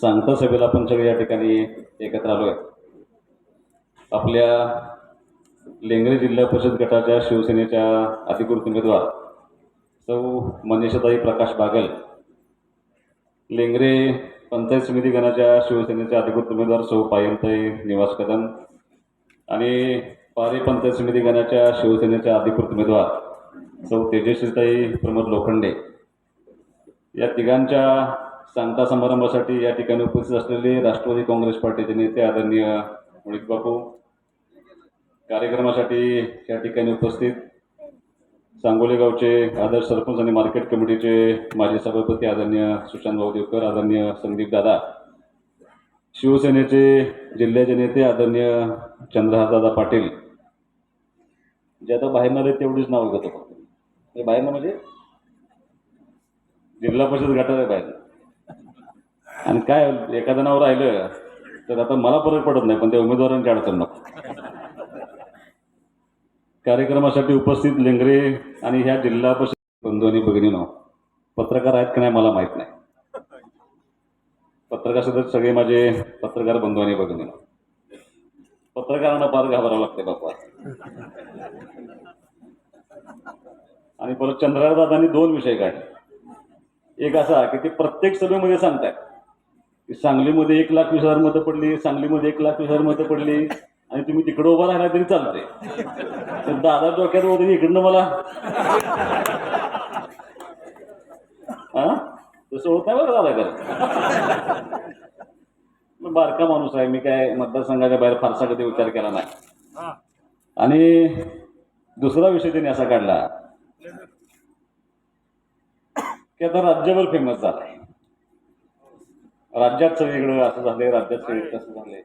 सांगता सभेला आपण सगळे या ठिकाणी एकत्र आलो आहे आपल्या लेंगरे जिल्हा परिषद गटाच्या शिवसेनेच्या अधिकृत उमेदवार सौ मनीषाताई प्रकाश बागल लेंगरे पंचायत समिती गणाच्या शिवसेनेच्या अधिकृत उमेदवार सौ पायमताई निवास कदम आणि पारी पंचायत समिती गणाच्या शिवसेनेच्या अधिकृत उमेदवार सौ तेजस्वीताई प्रमोद लोखंडे. या तिघांच्या सांगता समारंभासाठी या ठिकाणी उपस्थित असलेले राष्ट्रवादी काँग्रेस पार्टीचे नेते आदरणीय मुळीक बापू. कार्यक्रमासाठी या ठिकाणी उपस्थित सांगोले गावचे आदर्श सरपंच आणि मार्केट कमिटीचे माजी सभापती आदरणीय सुशांत भाऊ देवकर आदरणीय संदीप दादा. शिवसेनेचे जिल्ह्याचे नेते आदरणीय चंद्रहारदादा पाटील. जे आता बाहेरनं आले तेवढीच नाव घेतो फक्त. बाहेरनं म्हणजे जिल्हा परिषद गटात आहे बाहेर आणि काय एखादं नाव राहिलं तर आता मला फरक पडत नाही पण त्या उमेदवारांची अडचण नको. कार्यक्रमासाठी उपस्थित लेंगरे आणि ह्या जिल्हा परिषद बंधू आणि भगिनीनो पत्रकार आहेत की नाही मला माहीत नाही. पत्रकार सगळे माझे पत्रकार बंधू आणि भगिनी. पत्रकारांना फार घाबरावं लागते बाप्पा. आणि परत चंद्रदादांनी दोन विषय काढले. एक असा की ते प्रत्येक सभेमध्ये सांगतायत. सांगलीमध्ये एक लाख वीस हजार मतं पडली सांगलीमध्ये एक लाख वीस हजार मतं पडली आणि तुम्ही तिकडं उभा राहिला तरी चालते तर दादा डोक्यात वगैरे इकडनं मला. हा? तसं होत नाही बरं दादा कर मी बारका माणूस आहे मी काय मतदारसंघाच्या बाहेर फारसा कधी विचार केला नाही. आणि दुसरा विषय त्यांनी असा काढला की आता राज्यभर फेमस झालाय. राज्यात सगळीकडं असं झालंय राज्यात सगळीकडे असं झालंय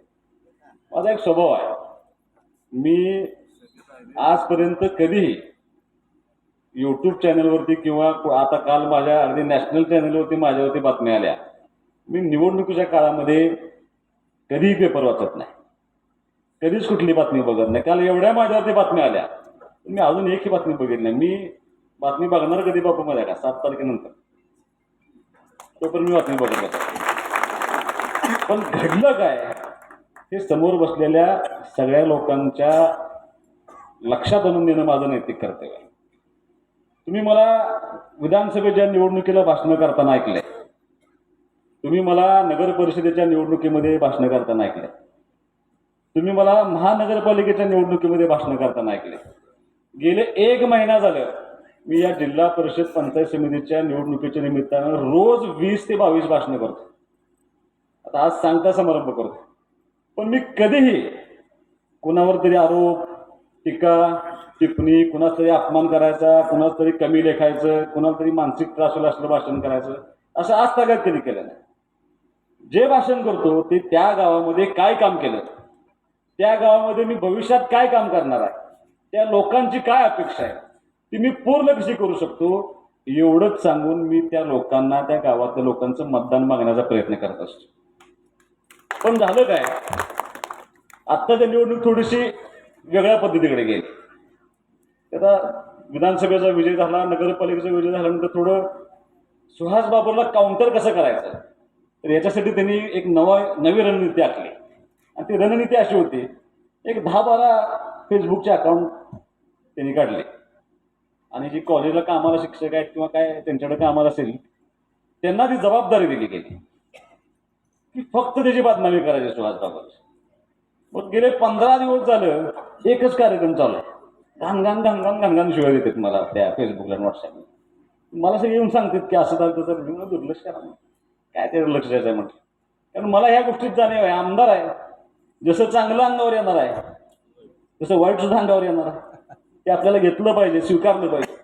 माझा एक स्वभाव आहे. मी आजपर्यंत कधीही यूट्यूब चॅनलवरती किंवा आता काल माझ्या अगदी नॅशनल चॅनलवरती माझ्यावरती बातम्या आल्या. मी निवडणुकीच्या काळामध्ये कधीही पेपर वाचत नाही. कधीच कुठली बातमी बघत नाही. काल एवढ्या माझ्यावरती बातम्या आल्या. मी अजून एकही बातमी बघितली नाही. मी बातमी बघणार कधी बापू? माझ्या का सात तारखेनंतर. तोपर्यंत मी बातमी बघत असतो पण घडलं काय हे समोर बसलेल्या सगळ्या लोकांच्या लक्षात आणून देणं माझं नैतिक कर्तव्य आहे. तुम्ही मला विधानसभेच्या निवडणुकीला भाषणं करताना ऐकले तुम्ही मला नगर परिषदेच्या निवडणुकीमध्ये भाषणं करताना ऐकले तुम्ही मला महानगरपालिकेच्या निवडणुकीमध्ये भाषणं करताना ऐकले गेले एक महिना झालं मी या जिल्हा परिषद पंचायत समितीच्या निवडणुकीच्या निमित्तानं रोज वीस ते बावीस भाषणं करतो आता आज सांगता समारंभ करतो. पण मी कधीही कुणावर तरी आरोप टीका टिप्पणी कुणास तरी अपमान करायचा कुणास तरी कमी लेखायचं कुणाला तरी मानसिक त्रास होईल असलं भाषण करायचं असं आज तागात कधी केलं नाही. जे भाषण करतो ते त्या गावामध्ये काय काम केलं? त्या गावामध्ये मी भविष्यात काय काम करणार आहे? त्या लोकांची काय अपेक्षा आहे? ती मी पूर्ण कशी करू शकतो? एवढंच सांगून मी त्या लोकांना त्या गावातल्या लोकांचं मतदान मागण्याचा प्रयत्न करत असतो. पण झालं काय? आत्ताच्या निवडणूक थोडीशी वेगळ्या पद्धतीकडे गेली. आता विधानसभेचा विजय झाला नगरपालिकेचा विजय झाल्यानंतर थोडं सुहास बाबूला काउंटर कसं करायचं? तर याच्यासाठी त्यांनी एक नवा नवी रणनीती आखली. आणि ती रणनीती अशी होती एक दहा बारा फेसबुकचे अकाउंट त्यांनी काढले. आणि जी कॉलेजला कामाला शिक्षक आहेत किंवा काय त्यांच्याकडे कामाला असेल त्यांना ती जबाबदारी दिली गेली. की फक्त त्याची बदनामी करायची सुहास बाबाची मग गेले पंधरा दिवस झालं एकच कार्यक्रम चालू आहे. घाणघाण घाणघाण घाणघाण शिवाय देतात मला त्या फेसबुकला आणि व्हॉट्सअपला मला सगळे येऊन सांगतात की असं झालं तसं मी दुर्लक्ष करा काय ते लक्ष द्यायचं आहे म्हटलं. कारण मला ह्या गोष्टीत जाणीव आहे आमदार आहे. जसं चांगलं अंगावर येणार आहे तसं वाईट सुद्धा अंगावर येणार आहे. ते आपल्याला घेतलं पाहिजे स्वीकारलं पाहिजे.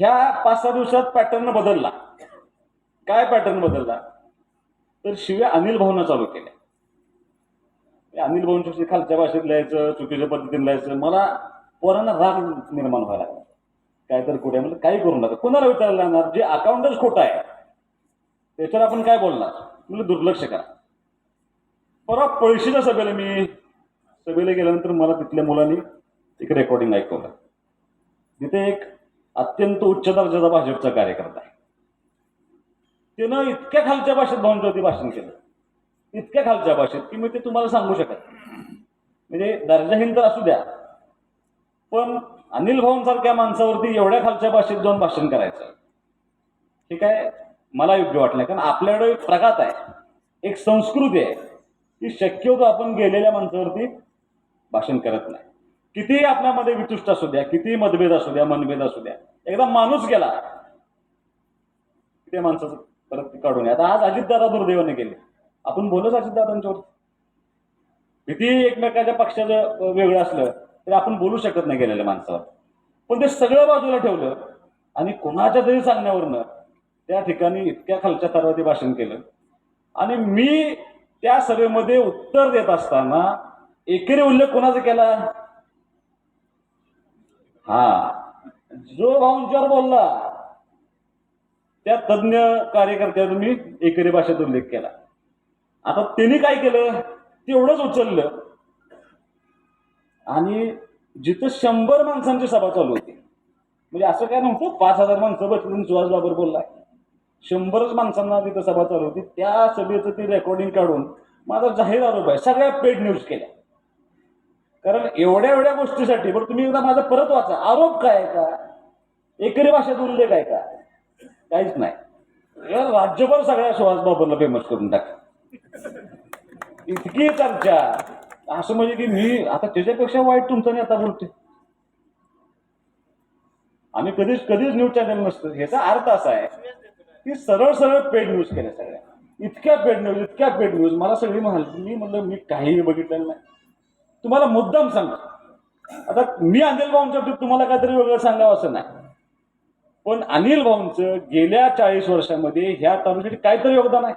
ह्या पाच सहा दिवसात पॅटर्न बदलला. काय पॅटर्न बदलला? तर शिव्या अनिल भाऊंना चालू केल्या. अनिल भाऊंच्या खालच्या भाषेत लिहायचं चुकीच्या पद्धतीने लिहायचं मला पोरांना राग निर्माण व्हायला लागला. काय तर कुठे म्हणजे काही करू नका. कोणाला विचारायला लागणार? जे अकाउंटच खोटं आहे त्याच्यावर आपण काय बोलणार? म्हणजे दुर्लक्ष करा. परवा पळशीच्या सभेला मी सभेला गेल्यानंतर मला तिथल्या मुलांनी एक रेकॉर्डिंग ऐकवलं. तिथे एक अत्यंत उच्च दर्जाचा भाजपचा कार्यकर्ता आहे. त्यानं इतक्या खालच्या भाषेत भाऊंच्यावरती भाषण केलं. इतक्या खालच्या भाषेत की मी ते तुम्हाला सांगू शकत म्हणजे दर्जाहीन तर असू द्या पण अनिल भाऊंसारख्या माणसावरती एवढ्या खालच्या भाषेत जाऊन भाषण करायचं हे काय मला योग्य वाटलं कारण आपल्याकडे एक प्रघात आहे एक संस्कृती आहे की शक्यतो आपण गेलेल्या माणसावरती भाषण करत नाही. कितीही आपल्यामध्ये वितुष्ट असू द्या कितीही मतभेद असू द्या मनभेद असू द्या एकदा माणूस गेला त्या माणसाचं परत ते काढून आता आज अजितदादा दुर्दैवाने गेले. आपण बोलत अजितदादांच्यावर. भीती एकमेकाच्या पक्षाचं वेगळं असलं तरी आपण बोलू शकत नाही गेलेल्या माणसावर. पण ते सगळं बाजूला ठेवलं आणि कोणाच्या तरी सांगण्यावरनं त्या ठिकाणी इतक्या खालच्या थरावरती भाषण केलं. आणि मी त्या सभेमध्ये उत्तर देत असताना एकेरी उल्लेख कोणाचा केला? हा. जो भाऊंच्यावर बोलला. त्या तज्ज्ञ कार्यकर्त्याचा मी एकेरी भाषेत उल्लेख केला. आता त्यांनी काय केलं? तेवढंच उचललं. आणि जिथं शंभर माणसांची सभा चालू होती म्हणजे असं काय नव्हतं पाच हजार माणसं बसून सुहास बाबर बोलला. शंभरच माणसांना तिथं सभा चालू होती. त्या सभेचं ते रेकॉर्डिंग काढून माझा जाहीर आरोप आहे सगळ्या पेड न्यूज केल्या. कारण एवढ्या एवढ्या गोष्टीसाठी बरं तुम्ही एकदा माझा परत वाचा. आरोप काय आहे का? एकरी भाषेत उल्लेख आहे का? काहीच नाही. या राज्यभर सगळ्या सुहास फेमस करून टाक. इतकी चर्चा. असं म्हणजे की मी आता त्याच्यापेक्षा वाईट तुमच्यानी आता बोलते आम्ही कधीच कधीच न्यूज चॅनल नसतं. ह्याचा अर्थ असा आहे की सरळ सरळ पेड न्यूज केल्या सगळ्या. इतक्या पेड न्यूज इतक्या पेड न्यूज मला सगळी म्हणाली मी म्हणलं मी काहीही बघितलेलं नाही. तुम्हाला मुद्दाम सांगतो. आता मी अनिल बाबतीत तुम्हाला काहीतरी वेगळं सांगावं असं नाही. पण अनिल भाऊंचं गेल्या चाळीस वर्षामध्ये ह्या तालुक्यासाठी काहीतरी योगदान आहे.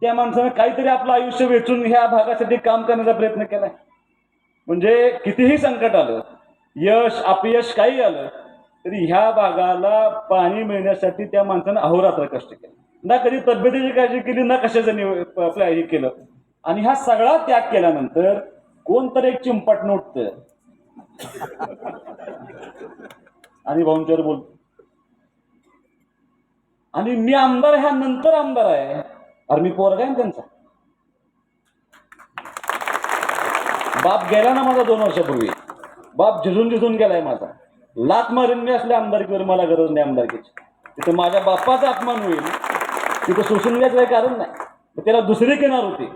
त्या माणसानं काहीतरी आपलं आयुष्य वेचून ह्या भागासाठी काम करण्याचा प्रयत्न केलाय. म्हणजे कितीही संकट आलं यश अपयश काही आलं तरी ह्या भागाला पाणी मिळण्यासाठी त्या माणसानं अहोरात्र कष्ट केले. ना कधी तब्येतीची काळजी केली ना कशाचं आपलं हे केलं. आणि हा सगळा त्याग केल्यानंतर कोणतरी एक चिंपट उठतं आणि भाऊंच्यावर बोलतो. आणि मी आमदार ह्या नंतर आमदार आहे. अरे मी पोरगा आहे ना त्यांचा. बाप गेला ना माझा दोन वर्षापूर्वी. बाप झिजून झिजून गेलाय माझा. लात मारून मी असल्या आमदारकीवर मला गरज नाही आमदारकीची. तिथं माझ्या बाप्पाचा अपमान होईल. तिथं शोषून घ्यायचं काही कारण नाही. त्याला दुसरी किनार होती.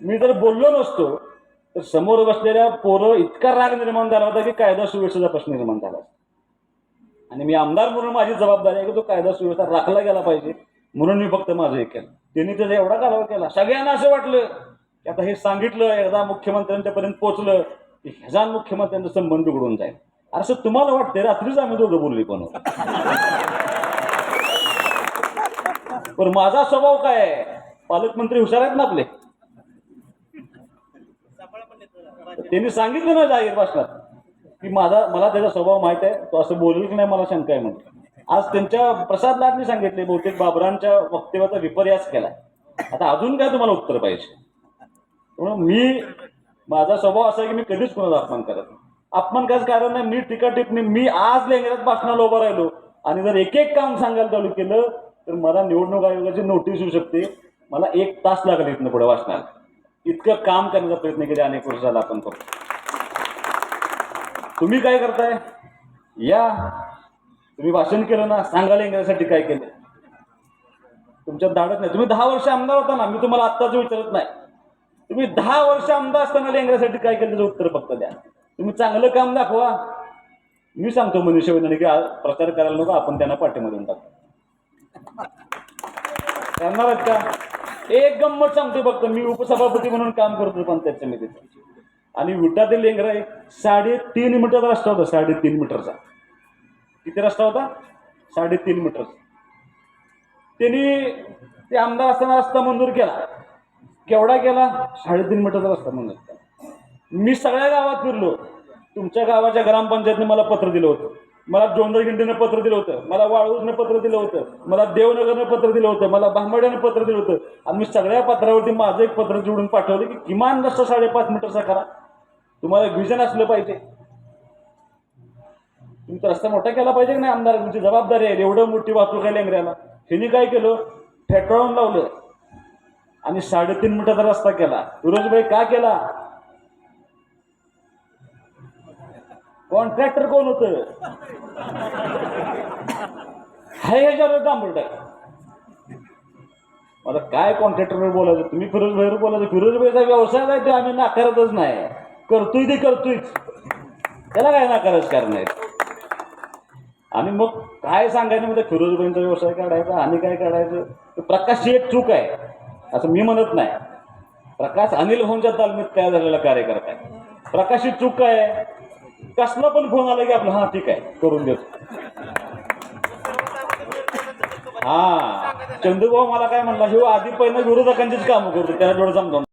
मी जर बोललो नसतो तर समोर बसलेल्या पोरं इतका राग निर्माण झाला होता की कायदा सुव्यवस्थेचा प्रश्न निर्माण झाला असता. आणि मी आमदार म्हणून माझी जबाबदारी आहे की तो कायदा सुव्यवस्था राखला गेला पाहिजे. म्हणून मी फक्त माझं हे केलं. त्यांनी त्याचा एवढा कालावा केला. सगळ्यांना असं वाटलं की आता हे सांगितलं एकदा मुख्यमंत्र्यांच्यापर्यंत पोहोचलं की ह्याचा मुख्यमंत्र्यांचा संबंध बिघडून जाईल. असं तुम्हाला वाटतंय? रात्रीच आम्ही दोघं बोलली पण पण माझा स्वभाव काय पालकमंत्री हुशार आहेत ना आपले? त्यांनी सांगितलं ना जाहीर भाषणात. की माझा मला त्याचा स्वभाव माहीत आहे. तो असं बोलेल की नाही मला शंका आहे म्हणून. आज त्यांच्या प्रसाद लाडने सांगितले बहुतेक बाबरांच्या वक्तव्याचा विपर्यास केला आता अजून काय तुम्हाला उत्तर पाहिजे? म्हणून मी माझा स्वभाव असा आहे की मी कधीच कोणाचा अपमान करत नाही. अपमान करायचं कारण नाही मी टीका टिपणी मी आज लेंगरात भाषणाला उभं राहिलो. आणि जर एक एक काम सांगायला चालू केलं तर मला निवडणूक आयोगाची नोटीस येऊ शकते. मला एक तास लागेल इथनं पुढे वाचनाला इतकं काम करण्याचा प्रयत्न केले अनेक वर्षाला आपण करतो तुम्ही काय करताय? या. तुम्ही भाषण केलं ना सांगायला इंग्रजासाठी काय केलं? तुमच्यात धाडत नाही. तुम्ही दहा वर्ष आमदार होता ना मी तुम्हाला आत्ताच विचारत नाही. तुम्ही दहा वर्ष आमदार असताना लेंगऱ्यासाठी काय केलं? त्याचं उत्तर फक्त द्या. तुम्ही चांगलं काम दाखवा. मी सांगतो मनुष्य विधाने की प्रचार करायला नको आपण त्यांना पाठीमधून टाकतो करणार का? एक गंमत सांगतो फक्त. मी उपसभापती म्हणून काम करतो पंचायत समितीचं आणि विटातील लेंगरा एक साडेतीन मीटरचा रस्ता होता साडेतीन मीटरचा. किती रस्ता होता? साडेतीन मीटरचा त्यांनी ते आमदार असताना रस्ता मंजूर केला. केवढा केला? साडेतीन मीटरचा रस्ता मंजूर केला. मी सगळ्या गावात फिरलो. तुमच्या गावाच्या ग्रामपंचायतने मला पत्र दिलं होतं. मला जोंधळगिंडीनं पत्र दिलं होतं. मला वाळूजनं पत्र दिलं होतं. मला देवनगरनं पत्र दिलं होतं. मला बांबड्यानं पत्र दिलं होतं. आणि मी सगळ्या पत्रावरती माझं एक पत्र जोडून पाठवलं की किमान रस्ता साडेपाच मीटरचा करा. तुम्हाला विजन असलं पाहिजे. तुमचा रस्ता मोठा केला पाहिजे की नाही आमदार? तुमची जबाबदारी आहे. एवढं मोठी वाहतूक आहे लेंगऱ्याला. हिने काय केलं? फेटाळून लावलं. आणि साडेतीन मिनिटाचा रस्ता केला. फिरोजबाई का केला? कॉन्ट्रॅक्टर कोण होत? हाय ह्याच्यावर डांबून मला काय कॉन्ट्रॅक्टरवर बोलायचं? तुम्ही फिरोजभाईवर बोलायचं. फिरोजबाईचा व्यवसाय आहे ते आम्ही नाकारतच नाही. करतोय ते करतोयच. त्याला काय नाकारच करणार? आणि मग काय सांगायचं म्हणजे फिरोजबाईंचा व्यवसाय काढायचा आणि काय काढायचं? प्रकाश प्रकाशची एक चूक आहे. असं मी म्हणत नाही. प्रकाश अनिल भाऊंच्या तालमीत तयार झालेला कार्यकर्ता आहे. प्रकाशची चूक आहे. कसला पण फोन आला की आपलं हा ठीक आहे करून देतो. हा. चंदूभाऊ मला काय म्हणला हे आधी पहिलं विरोधकांचीच कामं करतो त्याला थोडं समजावून